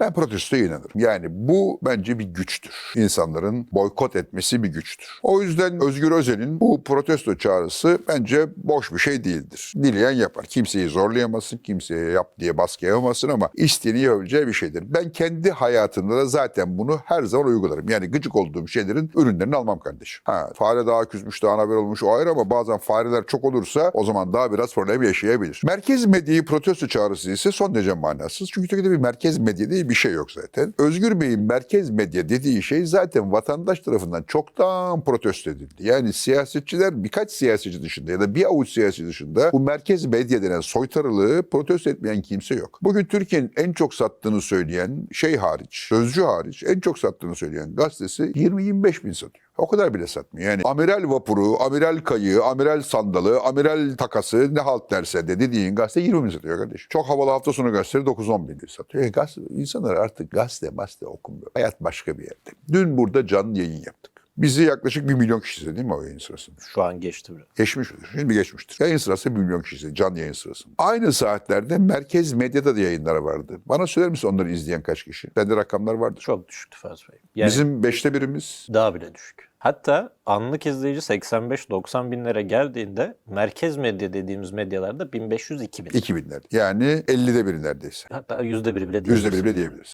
Ben protestoya inanırım. Yani bu bence bir güçtür. İnsanların boykot etmesi bir güçtür. O yüzden Özgür Özel'in bu protesto çağrısı bence boş bir şey değildir. Dileyen yapar. Kimseyi zorlayamazsın, kimseye yap diye baskı yapamazsın ama istediğini yapabileceği bir şeydir. Ben kendi hayatımda da zaten bunu her zaman uygularım. Yani gıcık olduğum şeylerin ürünlerini almam kardeşim. Ha, fare daha küsmüş, daha haber olmuş o ayrı ama bazen fareler çok olursa o zaman daha biraz problem yaşayabilir. Merkez medyayı protesto çağrısı ise son derece manasız. Çünkü Türkiye'de bir merkez medya bir şey yok zaten. Özgür Bey'in merkez medya dediği şey zaten vatandaş tarafından çoktan protesto edildi. Yani siyasetçiler birkaç siyasetçi dışında ya da bir avuç siyasetçi dışında bu merkez medya denen soytarılığı protesto etmeyen kimse yok. Bugün Türkiye'nin en çok sattığını söyleyen şey hariç, sözcü hariç en çok sattığını söyleyen gazetesi 20-25 bin satıyor. O kadar bile satmıyor. Yani amiral vapuru, amiral kayığı, amiral sandalı, amiral takası ne halt derse de dediğin gazete 20 bin satıyor kardeşim. Çok havalı hafta sonu gazeteleri 9-10 bin satıyor. E, gazete, insanlar artık gazete gazete okumuyor. Hayat başka bir yerde. Dün burada canlı yayın yaptık. Bizi yaklaşık 1 milyon kişi izledi değil mi o yayın sırasında? Şu an geçti biraz. Geçmiştir. Şimdi geçmiştir. Yayın sırası 1 milyon kişi izledi. Canlı yayın sırasında. Aynı saatlerde merkez medyada da yayınlar vardı. Bana söyler misin onları izleyen kaç kişi? Bende rakamlar vardır. Çok düşüktü Faz Bey. Yani Bizim beşte birimiz daha bile düşük. Hatta anlık izleyici 85-90 binlere geldiğinde merkez medya dediğimiz medyalarda 1500-2000. 2000'ler. Yani 50'de biri neredeyse. Hatta %1 bile değil. Yüzde biri bile diyebiliriz.